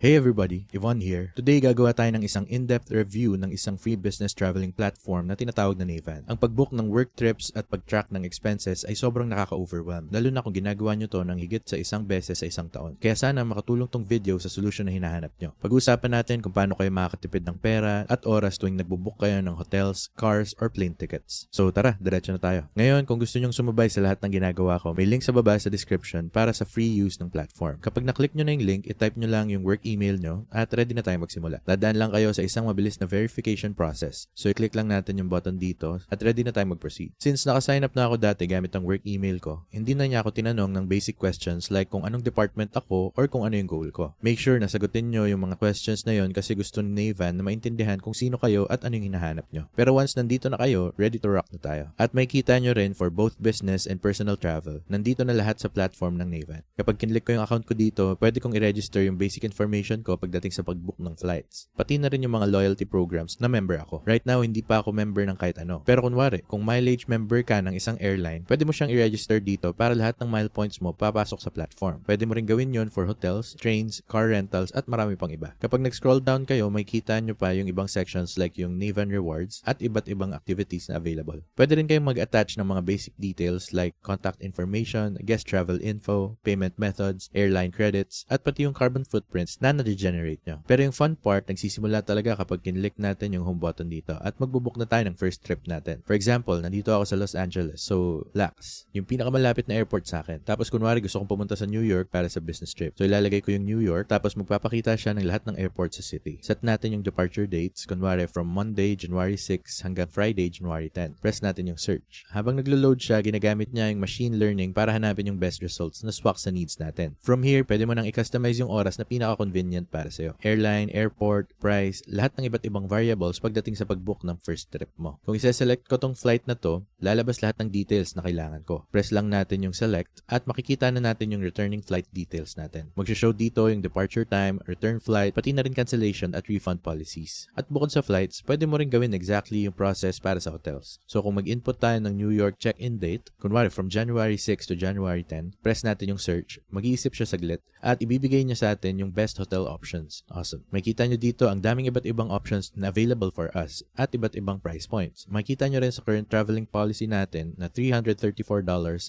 Hey everybody, Yvonne here. Today gagawa tayo ng isang in-depth review ng isang free business traveling platform na tinatawag na Navan. Ang pag-book ng work trips at pag-track ng expenses ay sobrang nakaka-overwhelm, lalo na kung ginagawa nyo to ng higit sa isang beses sa isang taon. Kaya sana makatulong tong video sa solusyon na hinahanap nyo. Pag-uusapan natin kung paano kayo makakatipid ng pera at oras tuwing nagbo-book kayo ng hotels, cars, or plane tickets. So tara, diretso na tayo. Ngayon, kung gusto nyong sumabay sa lahat ng ginagawa ko, may link sa baba sa description para sa free use ng platform. Kapag na-click nyo na yung link, i-type nyo lang yung work email nyo at ready na tayo magsimula. Dadaan lang kayo sa isang mabilis na verification process. So i-click lang natin yung button dito at ready na tayo mag-proceed. Since naka-sign up na ako dati gamit ang work email ko, hindi na niya ako tinanong ng basic questions like kung anong department ako or kung ano yung goal ko. Make sure na sagutin nyo yung mga questions na yon kasi gusto ni Navan na maintindihan kung sino kayo at ano yung hinahanap nyo. Pero once nandito na kayo, ready to rock na tayo. At may kita nyo rin for both business and personal travel. Nandito na lahat sa platform ng Navan. Kapag kinlik ko yung account ko dito, pwede kong i-register yung basic information ko pagdating sa pag-book ng flights. Pati na rin yung mga loyalty programs na member ako. Right now, hindi pa ako member ng kahit ano. Pero kunwari, kung mileage member ka ng isang airline, pwede mo siyang i-register dito para lahat ng mile points mo papasok sa platform. Pwede mo rin gawin yon for hotels, trains, car rentals, at marami pang iba. Kapag nag-scroll down kayo, may kita nyo pa yung ibang sections like yung Navan Rewards at iba't ibang activities na available. Pwede rin kayong mag-attach ng mga basic details like contact information, guest travel info, payment methods, airline credits, at pati yung carbon footprints na na-generate nyo. Pero yung fun part, nagsisimula talaga kapag kinlik natin yung home button dito at magbubook na tayo ng first trip natin. For example, nandito ako sa Los Angeles, so LAX, yung pinakamalapit na airport sa akin. Tapos kunwari gusto kong pumunta sa New York para sa business trip. So ilalagay ko yung New York, tapos magpapakita siya ng lahat ng airport sa city. Set natin yung departure dates, kunwari from Monday, January 6 hanggang Friday, January 10. Press natin yung search. Habang naglo-load siya, ginagamit niya yung machine learning para hanapin yung best results na swak sa needs natin. From here, pwede mo nang i-customize yung oras na pinaka-convenient para sa'yo. Airline, airport, price, lahat ng iba't ibang variables pagdating sa pag-book ng first trip mo. Kung isa-select ko tong flight na to, lalabas lahat ng details na kailangan ko. Press lang natin yung select at makikita na natin yung returning flight details natin. Mag-show dito yung departure time, return flight, pati na rin cancellation at refund policies. At bukod sa flights, pwede mo rin gawin exactly yung process para sa hotels. So kung mag-input tayo ng New York check-in date, kunwari from January 6 to January 10, press natin yung search, mag-iisip siya saglit, at ibibigay niya sa atin yung best hotel options. Awesome. Makita nyo dito ang daming iba't ibang options na available for us at iba't ibang price points. Makita nyo rin sa current traveling policy natin na $334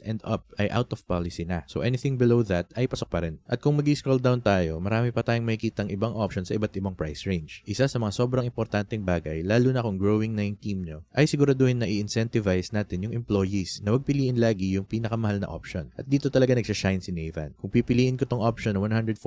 and up ay out of policy na. So anything below that ay pasok pa rin. At kung mag-scroll down tayo, marami pa tayong makikitang ibang options sa iba't ibang price range. Isa sa mga sobrang importanteng bagay, lalo na kung growing na yung team nyo, ay siguraduhin na i-incentivize natin yung employees na huwag piliin lagi yung pinakamahal na option. At dito talaga nagsashine si Navan. Kung pipiliin ko tong option na $114,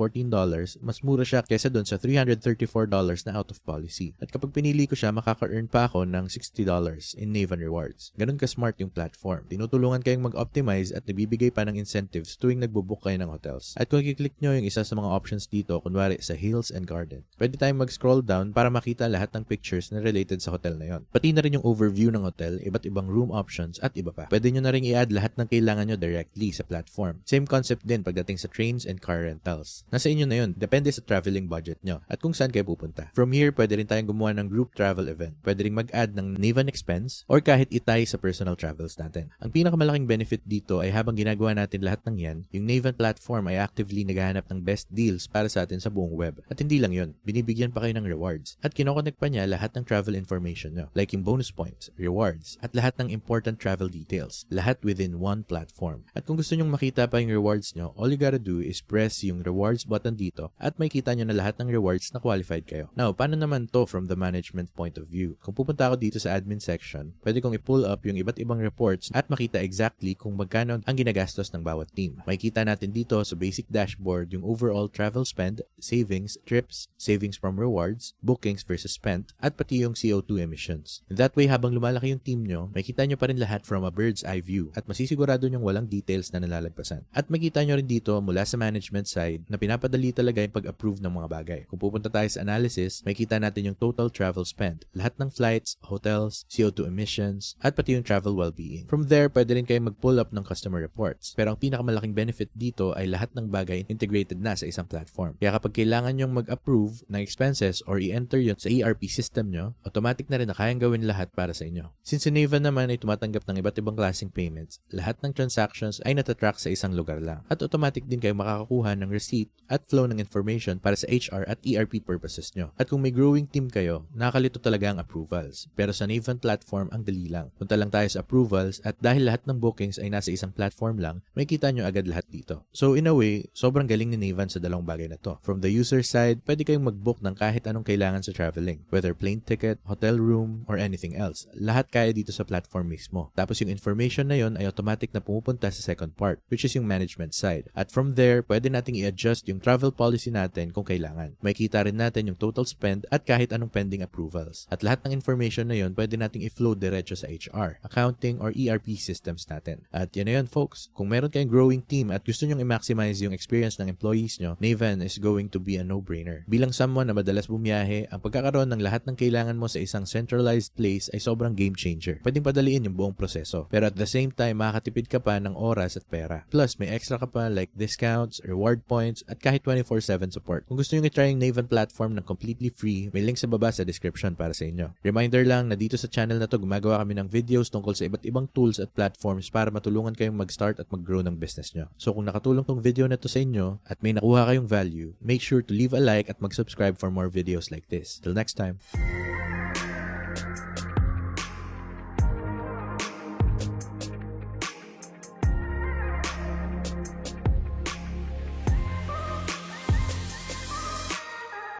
mas mura siya kesa doon sa $334 na out of policy. At kapag pinili ko siya, makaka-earn pa ako ng $60 in Navan Rewards. Ganun ka-smart yung platform. Tinutulungan kayong mag-optimize at nabibigay pa ng incentives tuwing nagbo-book kayo ng hotels. At kung i-click nyo yung isa sa mga options dito, kunwari sa Hills and Garden, pwede tayong mag-scroll down para makita lahat ng pictures na related sa hotel na yon. Pati na rin yung overview ng hotel, iba't ibang room options at iba pa. Pwede nyo na rin i-add lahat ng kailangan nyo directly sa platform. Same concept din pagdating sa trains and car rentals. Nasa inyo na yun, depende sa traveling budget nyo at kung saan kayo pupunta. From here, pwede rin tayong gumawa ng group travel event. Pwede rin mag-add ng Navan expense or kahit itay sa personal travels natin. Ang pinakamalaking benefit dito ay habang ginagawa natin lahat ng yan, yung Navan platform ay actively naghahanap ng best deals para sa atin sa buong web. At hindi lang yun, binibigyan pa kayo ng rewards. At kinoconnect pa niya lahat ng travel information nyo, like yung bonus points, rewards, at lahat ng important travel details. Lahat within one platform. At kung gusto nyong makita pa yung rewards nyo, all you gotta do is press yung rewards button dito at makita nyo na lahat ng rewards na qualified kayo. Now, paano naman to from the management point of view? Kung pupunta ako dito sa admin section, pwede kong i-pull up yung iba't ibang reports at makita exactly kung magkano ang ginagastos ng bawat team. Makikita natin dito sa basic dashboard yung overall travel spend, savings, trips, savings from rewards, bookings versus spent, at pati yung CO2 emissions. That way, habang lumalaki yung team nyo, makita nyo pa rin lahat from a bird's eye view at masisigurado nyong walang details na nalalagpasan. At makita nyo rin dito mula sa management side na pinapadali talaga yung pag-approve ng mga bagay. Kung pupunta tayo sa analysis, makita natin yung total travel spent, lahat ng flights, hotels, CO2 emissions, at pati yung travel well-being. From there, pwede rin kayo mag-pull up ng customer reports. Pero ang pinakamalaking benefit dito ay lahat ng bagay integrated na sa isang platform. Kaya kapag kailangan nyong mag-approve ng expenses or i-enter yun sa ERP system nyo, automatic na rin na kayang gawin lahat para sa inyo. Since si Navan naman ay tumatanggap ng iba't ibang klaseng payments, lahat ng transactions ay natatrack sa isang lugar lang. At automatic din kayo makakakuha ng receipt at flow ng information information para sa HR at ERP purposes nyo. At kung may growing team kayo, nakakalito talaga ang approvals. Pero sa Navan platform, ang dali lang. Punta lang tayo sa approvals at dahil lahat ng bookings ay nasa isang platform lang, may kita nyo agad lahat dito. So in a way, sobrang galing ni Navan sa dalawang bagay na to. From the user side, pwede kayong mag-book ng kahit anong kailangan sa traveling. Whether plane ticket, hotel room, or anything else. Lahat kaya dito sa platform mismo. Tapos yung information na yon ay automatic na pumupunta sa second part, which is yung management side. At from there, pwede nating i-adjust yung travel policy natin kung kailangan. May kita rin natin yung total spend at kahit anong pending approvals. At lahat ng information na yon pwede nating i-flow diretso sa HR, accounting, or ERP systems natin. At yan na yun folks. Kung meron kayong growing team at gusto nyong i-maximize yung experience ng employees nyo, Navan is going to be a no-brainer. Bilang someone na madalas bumiyahe, ang pagkakaroon ng lahat ng kailangan mo sa isang centralized place ay sobrang game changer. Pwedeng padaliin yung buong proseso. Pero at the same time, makakatipid ka pa ng oras at pera. Plus, may extra ka pa like discounts, reward points, at kahit 24-7 support. Kung gusto nyo i-try yung Navan platform ng completely free, may link sa baba sa description para sa inyo. Reminder lang na dito sa channel na to, gumagawa kami ng videos tungkol sa iba't ibang tools at platforms para matulungan kayong mag-start at mag-grow ng business nyo. So kung nakatulong tong video na to sa inyo at may nakuha kayong value, make sure to leave a like at mag-subscribe for more videos like this. Till next time!